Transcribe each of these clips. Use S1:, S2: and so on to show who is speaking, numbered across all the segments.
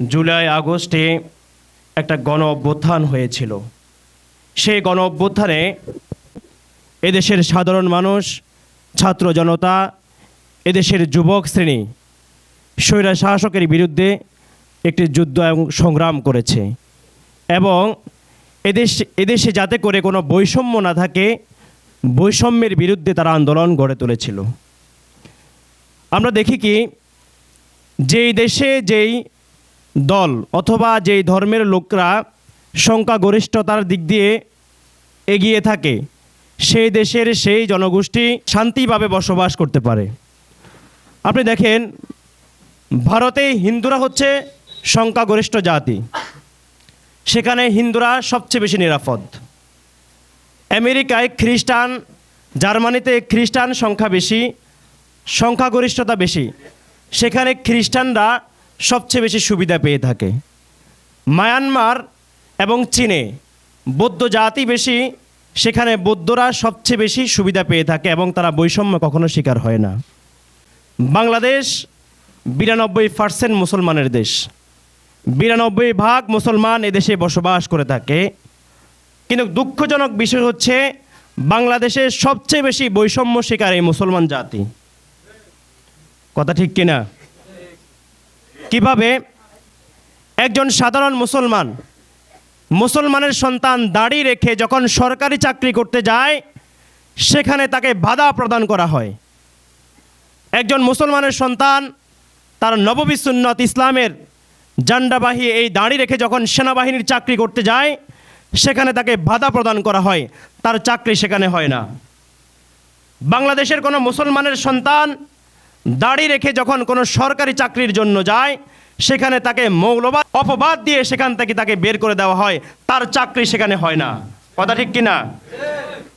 S1: জুলাই আগস্টে একটা গণ অভ্যুত্থান হয়েছিল। সেই গণ অভ্যুত্থানে এদেশের সাধারণ মানুষ, ছাত্র জনতা, এদেশের যুবক শ্রেণি, স্বৈরা শাসকের বিরুদ্ধে একটি যুদ্ধ এবং সংগ্রাম করেছে এবং এদেশ, এদেশে যাতে করে কোনো বৈষম্য না থাকে, বৈষম্যের বিরুদ্ধে তারা আন্দোলন গড়ে তুলেছিল। আমরা দেখি কি, যেই দেশে যেই দল অথবা যেই ধর্মের লোকরা সংখ্যাগরিষ্ঠতার দিক দিয়ে এগিয়ে থাকে, সেই দেশের সেই জনগোষ্ঠী শান্তিভাবে বসবাস করতে পারে। আপনি দেখেন, ভারতে হিন্দুরা হচ্ছে সংখ্যাগরিষ্ঠ জাতি। সেখানে হিন্দুরা সবচেয়ে বেশি নিরাপদ। আমেরিকায় খ্রিস্টান, জার্মানিতে খ্রিস্টান সংখ্যা বেশি, সংখ্যাগরিষ্ঠতা বেশি। সেখানে খ্রিস্টানরা সবচেয়ে বেশি সুবিধা পেয়ে থাকে। মায়ানমার এবং চীনে বৌদ্ধ জাতি বেশি, সেখানে বৌদ্ধরা সবচেয়ে বেশি সুবিধা পেয়ে থাকে এবং তারা বৈষম্য কখনো শিকার হয় না। বাংলাদেশ বিরানব্বই পার্সেন্ট মুসলমানের দেশ। বিরানব্বই ভাগ মুসলমান এদেশে বসবাস করে থাকে। কিন্তু দুঃখজনক বিষয় হচ্ছে, বাংলাদেশে সবচেয়ে বেশি বৈষম্য শিকার এই মুসলমান জাতি। কথা ঠিক কিনা? কীভাবে একজন সাধারণ মুসলমান মুসলমানের সন্তান দাড়ি রেখে যখন সরকারি চাকরি করতে যায়, সেখানে তাকে বাধা প্রদান করা হয়। একজন মুসলমানের সন্তান তার নববী সুন্নত ইসলামের জান্ডাবাহী এই দাড়ি রেখে যখন সেনাবাহিনীর চাকরি করতে যায়, সেখানে তাকে বাধা প্রদান করা হয়। তার চাকরি সেখানে হয় না। বাংলাদেশের কোনো মুসলমানের সন্তান দাড়ি রেখে যখন কোনো সরকারি চাকরির জন্য যায়, সেখানে তাকে মৌলবাদ, অপবাদ দিয়ে সেখান থেকে তাকে বের করে দেওয়া হয়। তার চাকরি সেখানে হয় না। কথা ঠিক কিনা?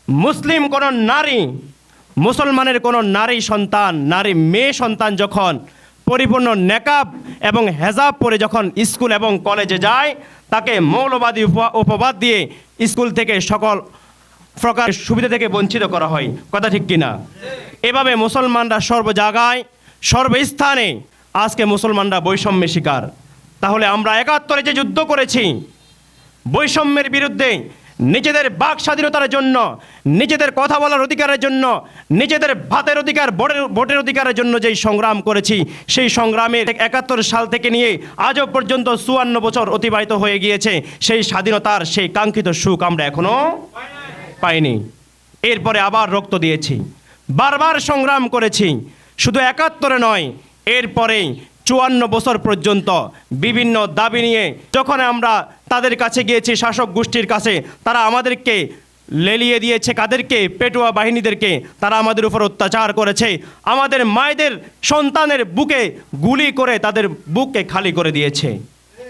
S1: মুসলিম কোনো নারী, মুসলমানের কোনো নারী সন্তান, নারী মেয়ে সন্তান যখন পরিপূর্ণ নেকাব এবং হেজাব পরে যখন স্কুল এবং কলেজে যায়, তাকে মৌলবাদী উপ- উপবাদ দিয়ে স্কুল থেকে সকল প্রকার সুবিধা থেকে বঞ্চিত করা হয়। কথা ঠিক কিনা? এভাবে মুসলমানরা সর্ব জায়গায় সর্বস্থানে আজকে মুসলমানরা বৈষম্যের শিকার। তাহলে আমরা একাত্তরে যে যুদ্ধ করেছি, বৈষম্যের বিরুদ্ধে নিজেদের বাক স্বাধীনতার জন্য, নিজেদের কথা বলার অধিকারের জন্য, নিজেদের ভাতের অধিকার, ভোটের অধিকারের জন্য যেই সংগ্রাম করেছি, সেই সংগ্রামে একাত্তর সাল থেকে নিয়ে আজও পর্যন্ত চুয়ান্ন বছর অতিবাহিত হয়ে গিয়েছে। সেই স্বাধীনতার সেই কাঙ্ক্ষিত সুখ আমরা এখনও পাইনি। এরপরে আবার রক্ত দিয়েছি। বারবার সংগ্রাম করেছি। শুধু একাত্তরে নয় এরপরেই চুয়ান্ন বছর পর্যন্ত বিভিন্ন দাবি নিয়ে যখন আমরা তাদের কাছে গিয়েছি, শাসক গোষ্ঠীর কাছে, তারা আমাদেরকে লেলিয়ে দিয়েছে, কাদেরকে? পেটুয়া বাহিনীদেরকে। তারা আমাদের উপর অত্যাচার করেছে। আমাদের মায়েদের সন্তানের বুকে গুলি করে তাদের বুককে খালি করে দিয়েছে।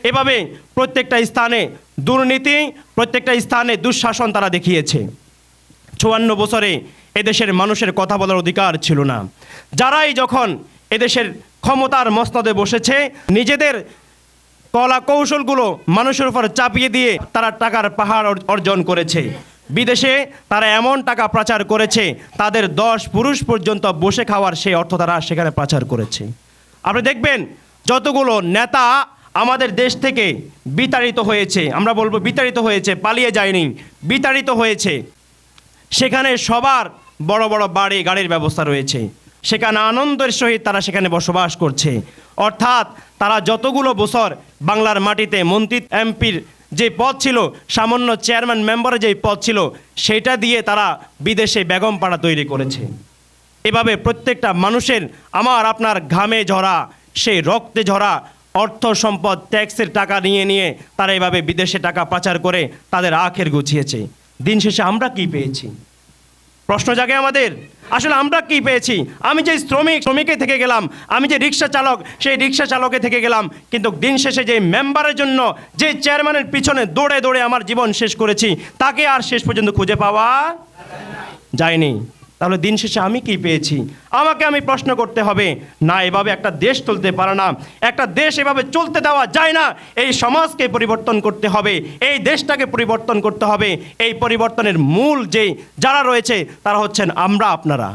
S1: এভাবে প্রত্যেকটা স্থানে দুর্নীতি, প্রত্যেকটা স্থানে দুঃশাসন তারা দেখিয়েছে। চুয়ান্ন বছরে এদেশের মানুষের কথা বলার অধিকার ছিল না। যারাই যখন এদেশের ক্ষমতার মস্তদে বসেছে, নিজেদের কলা কৌশলগুলো মানুষের উপর চাপিয়ে দিয়ে তারা টাকার পাহাড় অর্জন করেছে। বিদেশে তারা এমন টাকা পাচার করেছে, তাদের দশ পুরুষ পর্যন্ত বসে খাওয়ার সেই অর্থ তারা সেখানে প্রচার করেছে। আপনি দেখবেন, যতগুলো নেতা আমাদের দেশ থেকে বিতাড়িত হয়েছে, আমরা বলব বিতাড়িত হয়েছে, পালিয়ে যায়নি, বিতাড়িত হয়েছে। সেখানে সবার বড় বড় বাড়ি, গাড়ির ব্যবস্থা রয়েছে। সেখানে আনন্দের সহিত তারা সেখানে বসবাস করছে। অর্থাৎ তারা যতগুলো বছর বাংলার মাটিতে মন্ত্রী, এমপির যে পদ ছিল, সামান্য চেয়ারম্যান, মেম্বারের যে পদ ছিল, সেটা দিয়ে তারা বিদেশে বেগম পাড়া তৈরি করেছে। এভাবে প্রত্যেকটা মানুষের আমার, আপনার ঘামে ঝরা, সেই রক্তে ঝরা অর্থ সম্পদ, ট্যাক্সের টাকা নিয়ে নিয়ে তারা এভাবে বিদেশে টাকা পাচার করে তাদের আখের গুছিয়েছে। দিন শেষে আমরা কি পেয়েছি? প্রশ্ন জাগে আমাদের, আসলে আমরা কি পেয়েছি? আমি যে শ্রমিক, শ্রমিকে থেকে গেলাম, আমি যে রিক্সা চালক, সেই রিক্সা চালকে থেকে গেলাম, কিন্তু দিন শেষে যে মেম্বারের জন্য, যে চেয়ারম্যানের পিছনে দৌড়ে দৌড়ে আমার জীবন শেষ করেছি, তাকে আর শেষ পর্যন্ত খুঁজে পাওয়া যায়নি। তাহলে দিন শেষে আমি কি পেয়েছি? আমাকে আমি প্রশ্ন করতে হবে, না, এভাবে একটা দেশ চলতে পারে না। একটা দেশ এভাবে চলতে দেওয়া যায় না। এই সমাজকে পরিবর্তন করতে হবে, এই দেশটাকে পরিবর্তন করতে হবে। এই পরিবর্তনের মূল যে যারা রয়েছে, তারা হচ্ছেন আমরা, আপনারা।